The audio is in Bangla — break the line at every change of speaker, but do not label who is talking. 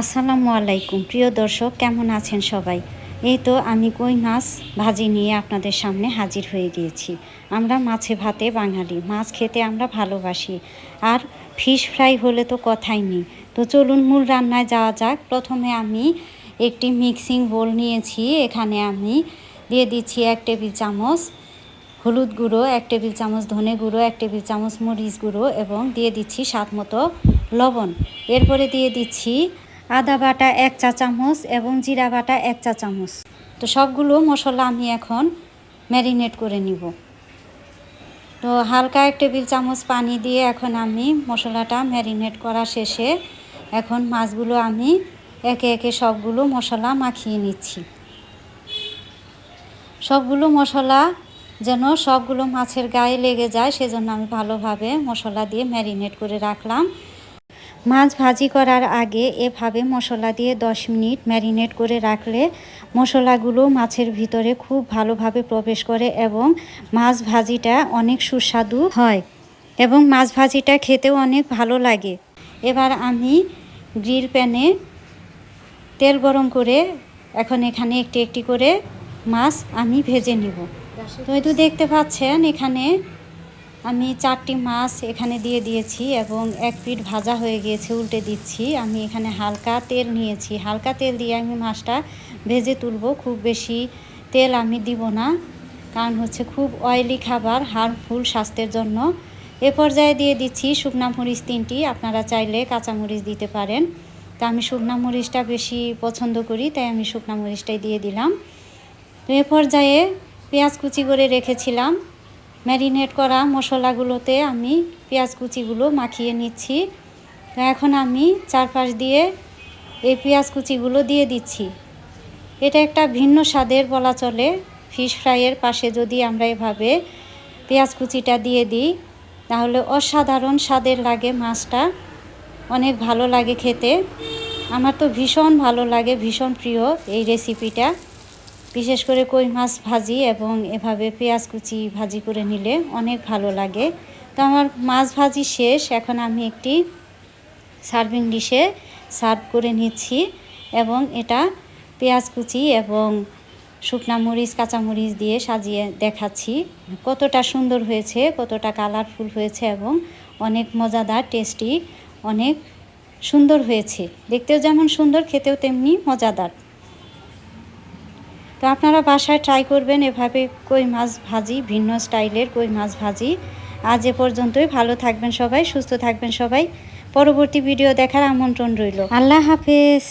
আসসালামু আলাইকুম। প্রিয় দর্শক, কেমন আছেন সবাই? এই তো আমি কই মাছ ভাজি নিয়ে আপনাদের সামনে হাজির হয়ে গিয়েছি। আমরা মাছে ভাতে বাঙালি, মাছ খেতে আমরা ভালোবাসি। আর ফিশ ফ্রাই হলে তো কথাই নেই। তো চলুন মূল রান্নায় যাওয়া যাক। প্রথমে আমি একটি মিক্সিং বোল নিয়েছি। এখানে আমি দিয়ে দিচ্ছি এক টেবিল চামচ হলুদ গুঁড়ো, এক টেবিল চামচ ধনে গুঁড়ো, এক টেবিল চামচ মরিচ গুঁড়ো এবং দিয়ে দিচ্ছি স্বাদ মতো লবণ। এরপরে দিয়ে দিচ্ছি আদা বাটা এক চা চামচ এবং জিরা বাটা এক চা চামচ। তো সবগুলো মশলা আমি এখন ম্যারিনেট করে নিব। তো হালকা এক টেবিল চামচ পানি দিয়ে এখন আমি মশলাটা ম্যারিনেট করা শেষে এখন মাছগুলো আমি একে একে সবগুলো মশলা মাখিয়ে নিচ্ছি। সবগুলো মশলা যেন সবগুলো মাছের গায়ে লেগে যায়, সেজন্য আমি ভালোভাবে মশলা দিয়ে ম্যারিনেট করে রাখলাম। মাছ ভাজি করার আগে এভাবে মশলা দিয়ে 10 মিনিট ম্যারিনেট করে রাখলে মশলাগুলো মাছের ভিতরে খুব ভালোভাবে প্রবেশ করে এবং মাছ ভাজিটা অনেক সুস্বাদু হয় এবং মাছ ভাজিটা খেতেও অনেক ভালো লাগে। এবার আমি গ্রিল প্যানে তেল গরম করে এখন এখানে একটি একটি করে মাছ আমি ভেজে নিব। তো দেখতে পাচ্ছেন এখানে আমি চারটি মাছ এখানে দিয়ে দিয়েছি এবং এক পিঠ ভাজা হয়ে গিয়েছে, উল্টে দিচ্ছি। আমি এখানে হালকা তেল নিয়েছি। হালকা তেল দিয়ে আমি মাছটা ভেজে তুলব। খুব বেশি তেল আমি দিব না, কারণ হচ্ছে খুব অয়েলি খাবার হার্মফুল স্বাস্থ্যের জন্য। এ পর্যায়ে দিয়ে দিচ্ছি শুকনা মরিচ তিনটি। আপনারা চাইলে কাঁচা মরিচ দিতে পারেন। তা আমি শুকনা মরিচটা বেশি পছন্দ করি, তাই আমি শুকনা মরিচটাই দিয়ে দিলাম। তো এ পর্যায়ে পেঁয়াজ কুচি করে রেখেছিলাম। ম্যারিনেট করা মশলাগুলোতে আমি পেঁয়াজ কুচিগুলো মাখিয়ে নিচ্ছি। এখন আমি চারপাশ দিয়ে এই পেঁয়াজ কুচিগুলো দিয়ে দিচ্ছি। এটা একটা ভিন্ন স্বাদের বলা চলে। ফিশ ফ্রাইয়ের পাশে যদি আমরা এভাবে পেঁয়াজ কুচিটা দিয়ে দিই, তাহলে অসাধারণ স্বাদের লাগে মাছটা। অনেক ভালো লাগে খেতে। আমার তো ভীষণ ভালো লাগে, ভীষণ প্রিয় এই রেসিপিটা বিশেষ করে কই মাছ ভাজি এবং এভাবে পেঁয়াজ কুচি ভাজি করে নিলে অনেক ভালো লাগে। তো আমার মাছ ভাজি শেষ, এখন আমি একটি সার্ভিং ডিশে সার্ভ করে নিচ্ছি এবং এটা পেঁয়াজ কুচি এবং শুকনা মরিচ কাঁচামরিচ দিয়ে সাজিয়ে দেখাচ্ছি। কতটা সুন্দর হয়েছে, কতটা কালারফুল হয়েছে এবং অনেক মজাদার, টেস্টি, অনেক সুন্দর হয়েছে। দেখতেও যেমন সুন্দর, খেতেও তেমনি মজাদার। তো আপনারা বাসায় ট্রাই করবেন এভাবে কই মাছ ভাজি, ভিন্ন স্টাইলের কই মাছ ভাজি। আজ এ পর্যন্তই, ভালো থাকবেন সবাই, সুস্থ থাকবেন সবাই। পরবর্তী ভিডিও দেখার আমন্ত্রণ রইল। আল্লাহ হাফেজ।